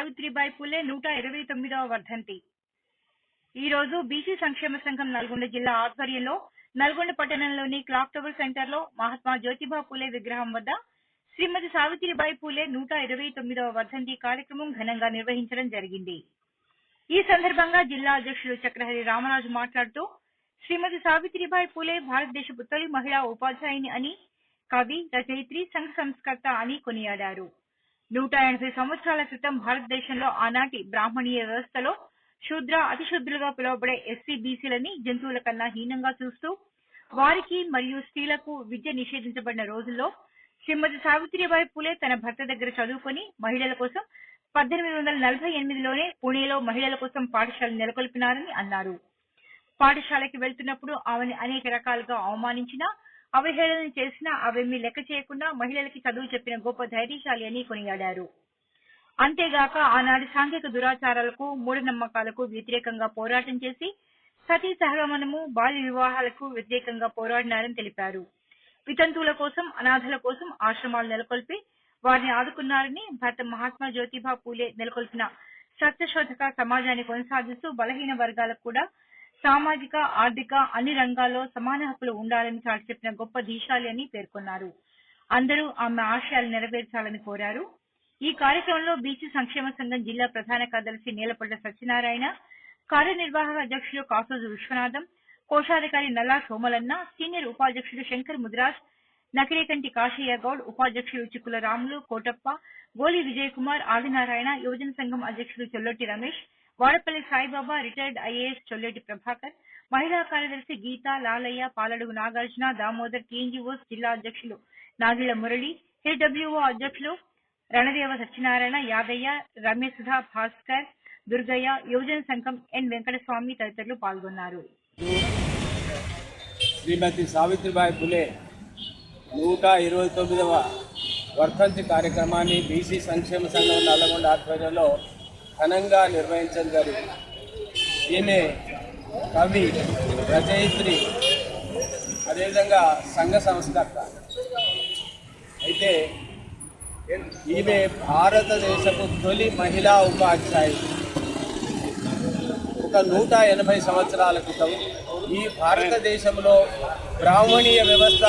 సావిత్రిబాయి పులే నూట ఇరవై తొమ్మిదవ వర్ధంతి. ఈ రోజు బీసీ సంక్షేమ సంఘం నల్గొండ జిల్లా ఆధ్వర్యంలో నల్గొండ పట్టణంలోని క్లాక్ టవర్ సెంటర్లో మహాత్మా జ్యోతిబా పూలే విగ్రహం వద్ద శ్రీమతి సావిత్రిబాయి పూలే నూట ఇరవై తొమ్మిదవ వర్ధంతి కార్యక్రమం ఘనంగా నిర్వహించడం జరిగింది. ఈ సందర్భంగా జిల్లా అధ్యక్షుడు చక్రహరి రామరాజు మాట్లాడుతూ శ్రీమతి సావిత్రిబాయి పూలే భారతదేశపు తొలి మహిళా ఉపాధ్యాయుని అని కవి రచయిత్రి సంఘ సంస్కర్త అని కొనియాడారు. నూట ఎనభై సంవత్సరాల క్రితం భారతదేశంలో ఆనాటి బ్రాహ్మణీయ వ్యవస్థలో శూద్ర అతిశుద్రులుగా పిలువబడే ఎస్సీ బీసీలని జంతువుల కన్నా హీనంగా చూస్తూ వారికి మరియు స్త్రీలకు విద్య నిషేధించబడిన రోజుల్లో శ్రీమతి సావిత్రిబాయి పూలే తన భర్త దగ్గర చదువుకొని మహిళల కోసం పద్దెనిమిది వందల నలభై ఎనిమిదిలోనే పుణేలో మహిళల కోసం పాఠశాల నెలకొల్పినారని అన్నారు. పాఠశాలకి వెళ్తున్నప్పుడు ఆమెను అనేక రకాలుగా అవమానించినా అవహేళన చేసినా అవేమీ లెక్క చేయకుండా మహిళలకి చదువు చెప్పిన గొప్ప ధైర్యశాలి అని కొనియాడారు. అంతేగాక ఆనాటి సాంఘిక దురాచారాలకు మూఢనమ్మకాలకు వ్యతిరేకంగా పోరాటం చేసి సతీ సహగమనము బాల్య వివాహాలకు వ్యతిరేకంగా పోరాడినారని తెలిపారు. వితంతువుల కోసం అనాథల కోసం ఆశ్రమాలు నెలకొల్పి వారిని ఆదుకున్నారని భర్త మహాత్మా జ్యోతిబా పూలే నెలకొల్పిన సత్యశోధక సమాజాన్ని కొనసాగిస్తూ బలహీన వర్గాలకు కూడా సామాజిక ఆర్థిక అన్ని రంగాల్లో సమాన హక్కులు ఉండాలని చాటి చెప్పిన గొప్ప దీశాలి అని పేర్కొన్నారు. అందరూ ఆమె ఆశయాలు నెరవేర్చాలని కోరారు. ఈ కార్యక్రమంలో బీసీ సంక్షేమ సంఘం జిల్లా ప్రధాన కార్యదర్శి నీలపడ్డ సత్యనారాయణ కార్యనిర్వాహక అధ్యక్షులు కాసోజు విశ్వనాథం కోశాధికారి నల్లా సోమలన్న సీనియర్ ఉపాధ్యక్షుడు శంకర్ ముదిరాజ్ నకిరేకంటి కాశయ్య గౌడ్ ఉపాధ్యక్షులు చిక్కుల రాములు కోటప్ప గోలి విజయకుమార్ ఆదినారాయణ యువజన సంఘం అధ్యక్షుడు చొల్లొట్టి రమేష్ వాడపల్లి సాయిబాబా రిటైర్డ్ ఐఏఎస్ చొల్లెటి ప్రభాకర్ మహిళా కార్యదర్శి గీత లాలయ్య పాలడుగు నాగార్జున దామోదర్ టీఎన్జీఓస్ జిల్లా అధ్యక్షులు నాగిళ్ళ మురళి హెచ్డబ్ల్యూఓ అధ్యక్షులు రణదేవ సత్యనారాయణ యాదయ్య రమ్యసుధ భాస్కర్ దుర్గయ్య యువజన సంఘం ఎన్ వెంకటస్వామి తదితరులు పాల్గొన్నారు. శ్రీమతి సావిత్రిబాయి పులే నూట ఇరవై తొమ్మిదవ వర్ధంతి కార్యక్రమాన్ని బీసీ సంక్షేమ సంఘం నల్లగొండ ఆధ్వర్యంలో ఘనంగా నిర్వహించడం జరిగింది. ఈమె కవి రచయిత్రి అదేవిధంగా సంఘ సంస్కర్త అయితే ఈమె భారతదేశపు తొలి మహిళా ఉపాధ్యాయులు ఒక నూట ఎనభై సంవత్సరాల క్రితం ఈ భారతదేశంలో బ్రాహ్మణీయ వ్యవస్థ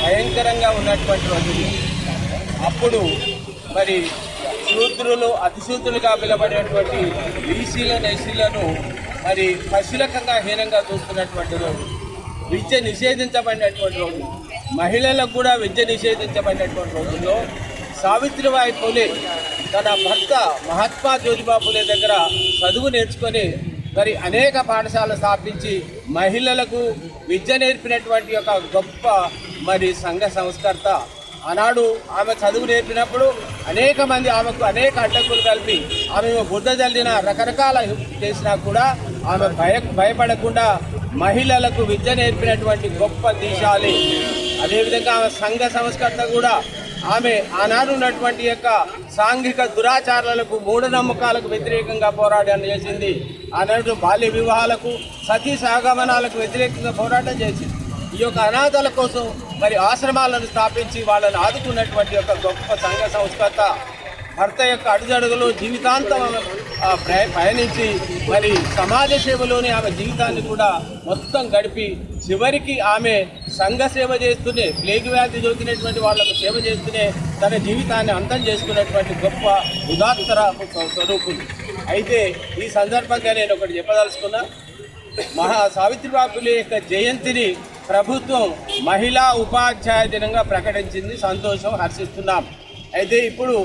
భయంకరంగా ఉన్నటువంటి రోజులు అప్పుడు మరి శూద్రులు అతిశూద్రులుగా పిలబడేటువంటి బీసీలను ఎస్సీలను మరి పశులకంగా హీనంగా చూస్తున్నటువంటి రోజు. విద్య నిషేధించబడినటువంటి రోజు. మహిళలకు కూడా విద్య నిషేధించబడినటువంటి రోజుల్లో సావిత్రిబాయి పూలే తన భర్త మహాత్మా జ్యోతిబా పూలే దగ్గర చదువు నేర్చుకొని మరి అనేక పాఠశాలలు స్థాపించి మహిళలకు విద్య నేర్పినటువంటి ఒక గొప్ప మరి సంఘ సంస్కర్త ఆనాడు ఆమె చదువు నేర్పినప్పుడు అనేక మంది ఆమెకు అనేక అడ్డంకులు కలిపి ఆమె బుద్ధ జల్లిన రకరకాల చేసినా కూడా ఆమె భయ భయపడకుండా మహిళలకు విద్య నేర్పినటువంటి గొప్ప దీశాలి. అదేవిధంగా ఆమె సంఘ సంస్కర్త కూడా ఆమె ఆనాడు ఉన్నటువంటి యొక్క సాంఘిక దురాచారాలకు మూఢనమ్మకాలకు వ్యతిరేకంగా పోరాటం చేసింది. ఆనాడు బాల్య వివాహాలకు సతీ సాగమనాలకు వ్యతిరేకంగా పోరాటం చేసింది. ఈ యొక్క అనాథల కోసం మరి ఆశ్రమాలను స్థాపించి వాళ్ళని ఆదుకున్నటువంటి యొక్క గొప్ప సంఘ సంస్కర్త భర్త యొక్క అడుగడుగులు జీవితాంతం ఆమె, పయనించి మరి సమాజ సేవలోని ఆమె జీవితాన్ని కూడా మొత్తం గడిపి చివరికి ఆమె సంఘ సేవ చేస్తూనే ప్లేగ్ వ్యాధి సోకినటువంటి వాళ్ళకు సేవ చేస్తూనే తన జీవితాన్ని అంతం చేసుకున్నటువంటి గొప్ప ఉదాత్తర స్వరూపులు. అయితే ఈ సందర్భంగా నేను ఒకటి చెప్పదలుచుకున్నా. మహా సావిత్రిబాయి పులే యొక్క జయంతిని ప్రభుత్వం మహిళా ఉపాధ్యాయ దినంగా ప్రకటించింది. సంతోషం హర్షిస్తున్నాం. అయితే ఇప్పుడు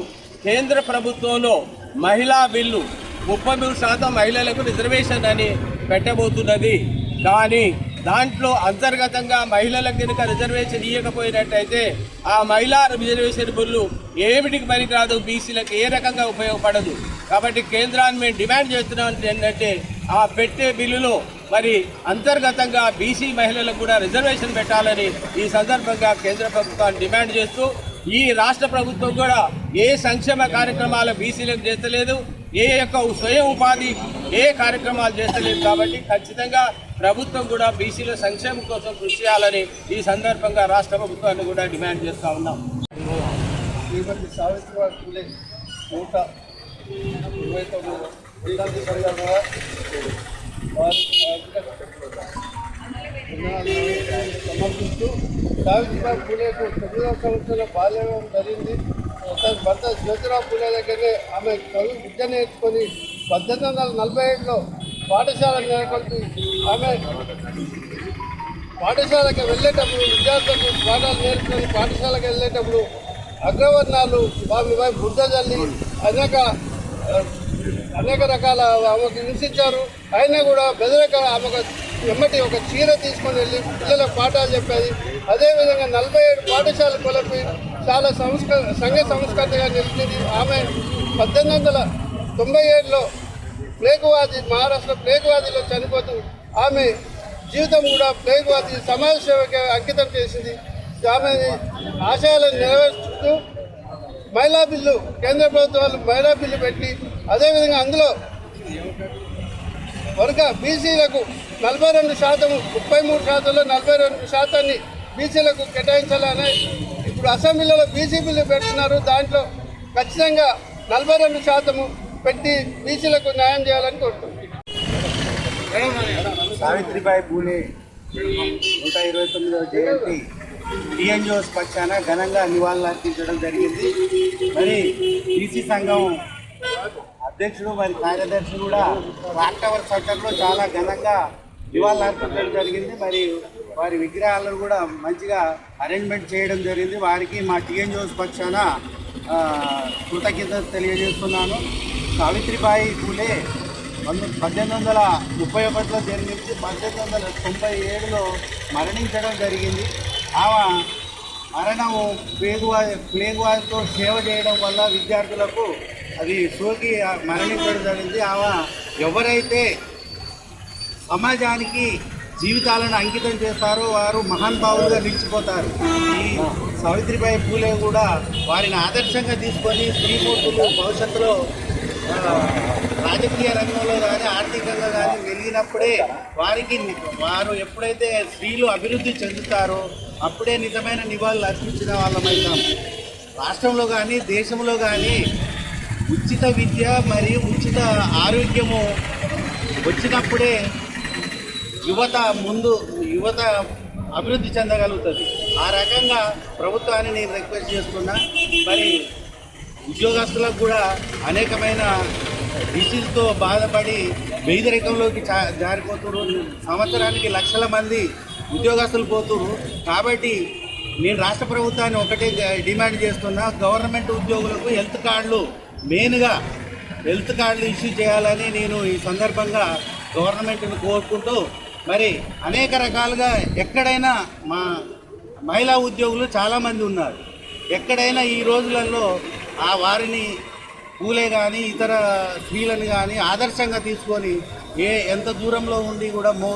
కేంద్ర ప్రభుత్వంలో మహిళా బిల్లు ముప్పై మూడు శాతం మహిళలకు రిజర్వేషన్ అని పెట్టబోతున్నది. కానీ దాంట్లో అంతర్గతంగా మహిళలకు కనుక రిజర్వేషన్ ఇవ్వకపోయినట్టయితే ఆ మహిళా రిజర్వేషన్ బిల్లు ఏమిటికి పనికిరాదు? బీసీలకు ఏ రకంగా ఉపయోగపడదు? కాబట్టి కేంద్రాన్ని మేము డిమాండ్ చేస్తున్నాం ఏంటంటే ఆ పెట్టే బిల్లులో మరి అంతర్గతంగా బీసీ మహిళలకు కూడా రిజర్వేషన్ పెట్టాలని ఈ సందర్భంగా కేంద్ర ప్రభుత్వాన్ని డిమాండ్ చేస్తూ ఈ రాష్ట్ర ప్రభుత్వం కూడా ఏ సంక్షేమ కార్యక్రమాలు బీసీలకు చేస్తలేదు ఏ యొక్క స్వయం ఉపాధి ఏ కార్యక్రమాలు చేస్తలేదు కాబట్టి ఖచ్చితంగా ప్రభుత్వం కూడా బీసీల సంక్షేమం కోసం కృషి చేయాలని ఈ సందర్భంగా రాష్ట్ర ప్రభుత్వాన్ని కూడా డిమాండ్ చేస్తూ ఉన్నాం. సావిత్రిబాయి పూలే నూట ఇరవై తొమ్మిది సమర్పిస్తూ సావిత్రిబాయి పూలేకు తొమ్మిదవ సంవత్సరం బాల్యం జరిగింది తన భర్త జ్యోతిరావు పూలే దగ్గరనే ఆమె చదువు విద్య నేర్చుకొని పద్దెనిమిది వందల నలభై ఏడులో పాఠశాల నెలకొల్పి ఆమె పాఠశాలకు వెళ్ళేటప్పుడు విద్యార్థులకు పాఠాలు నేర్చుకొని పాఠశాలకు వెళ్ళేటప్పుడు అగ్రవర్ణాలు వామిపై బుద్ధ జల్లి అనేక అనేక రకాల ఆమెకు హింసించారు. అయినా కూడా బెదరక ఆమెకు ఎమ్మటి ఒక చీర తీసుకొని వెళ్ళి పిల్లలకు పాఠాలు చెప్పేది. అదేవిధంగా నలభై ఏడు పాఠశాల కొలపి చాలా సంస్క సంఘ సంస్కృతిగా నిలిచింది ఆమె. పద్దెనిమిది వందల తొంభై ఏడులో ప్లేగువాది మహారాష్ట్ర ప్లేగువాదిలో చనిపోతూ ఆమె జీవితం కూడా ప్లేగువాది సమాజ సేవకి అంకితం చేసింది. ఆమె ఆశయాలను నెరవేర్చుతూ మహిళా బిల్లు కేంద్ర ప్రభుత్వాలు మహిళా బిల్లు పెట్టి అదేవిధంగా అందులో వర్గ బీసీలకు నలభై రెండు శాతం ముప్పై మూడు శాతంలో నలభై రెండు శాతాన్ని బీసీలకు కేటాయించాలని ఇప్పుడు అసెంబ్లీలో బీసీ బిల్లు పెడుతున్నారు. దాంట్లో ఖచ్చితంగా నలభై రెండు శాతము పెట్టి బీసీలకు న్యాయం చేయాలని కోరుతున్నాం. సావిత్రిబాయి పూలే నూట ఇరవై తొమ్మిదవ జయంతి. టీఎన్జిఓస్ పక్షాన ఘనంగా నివాళులర్పించడం జరిగింది. మరి బీసీ సంఘం అధ్యక్షుడు మరి కార్యదర్శి కూడా క్లాక్ టవర్ సెంటర్లో చాలా ఘనంగా నివాళులర్పించడం జరిగింది. మరి వారి విగ్రహాలను కూడా మంచిగా అరేంజ్మెంట్ చేయడం జరిగింది. వారికి మా టీఎన్జిఓస్ పక్షాన కృతజ్ఞత తెలియజేస్తున్నాను. సావిత్రిబాయి పూలే పంతొమ్మిది పద్దెనిమిది వందల ముప్పై ఒకటిలో జన్మించి పద్దెనిమిది వందల తొంభై ఏడులో మరణించడం జరిగింది. ఆమె మరణము ప్లేగువా ప్లేగువాతో సేవ చేయడం వల్ల విద్యార్థులకు అది సోకి మరణించడం జరిగింది. ఆమె ఎవరైతే సమాజానికి జీవితాలను అంకితం చేస్తారో వారు మహానుభావులుగా నిలిచిపోతారు. ఈ సావిత్రిబాయి పూలే కూడా వారిని ఆదర్శంగా తీసుకొని స్త్రీమూర్తులు భవిష్యత్తులో రాజకీయ రంగంలో కానీ ఆర్థికంగా కానీ వెలిగినప్పుడే వారికి వారు ఎప్పుడైతే స్త్రీలు అభివృద్ధి చెందుతారో అప్పుడే నిజమైన నివాళులు అర్పించిన వాళ్ళమైతాం. రాష్ట్రంలో కానీ దేశంలో కానీ ఉచిత విద్య మరియు ఉచిత ఆరోగ్యము వచ్చినప్పుడే యువత ముందు యువత అభివృద్ధి చెందగలుగుతుంది. ఆ రకంగా ప్రభుత్వాన్ని నేను రిక్వెస్ట్ చేస్తున్నా. మరి ఉద్యోగస్తులకు కూడా అనేకమైన డిసీజ్తో బాధపడి బేదరికంలోకి చా జారిపోతున్నారు. సంవత్సరానికి లక్షల మంది ఉద్యోగస్తులు పోతున్నారు. కాబట్టి నేను రాష్ట్ర ప్రభుత్వాన్ని ఒకటే డిమాండ్ చేస్తున్నా గవర్నమెంట్ ఉద్యోగులకు హెల్త్ కార్డులు మెయిన్గా హెల్త్ కార్డులు ఇష్యూ చేయాలని నేను ఈ సందర్భంగా గవర్నమెంట్ని కోరుకుంటూ మరి అనేక రకాలుగా ఎక్కడైనా మా మహిళా ఉద్యోగులు చాలామంది ఉన్నారు. ఎక్కడైనా ఈ రోజులలో ఆ వారిని పూలే కానీ ఇతర స్త్రీలను కానీ ఆదర్శంగా తీసుకొని ఏ ఎంత దూరంలో ఉండి కూడా మో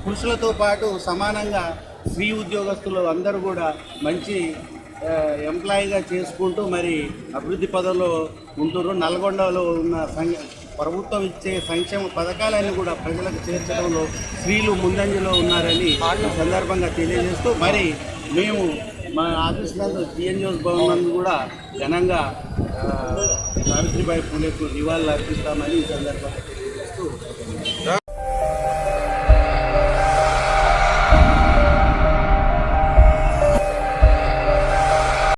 పురుషులతో పాటు సమానంగా స్త్రీ ఉద్యోగస్తులు అందరూ కూడా మంచి ఎంప్లాయీగా చేసుకుంటూ మరి అభివృద్ధి పదంలో ఉంటున్నారు నల్గొండలో ఉన్న సంఘ ప్రభుత్వం ఇచ్చే సంక్షేమ పథకాలన్నీ కూడా ప్రజలకు చేర్చడంలో స్త్రీలు ముందంజలో ఉన్నారని సందర్భంగా తెలియజేస్తూ మరి మేము మా ఆఫీస్ నందు జిఎన్జిఓస్ భవన్ నందు కూడా ఘనంగా సావిత్రిబాయి పూలేకు నివాళులు అర్పిస్తామని ఈ సందర్భంగా తెలియజేస్తూ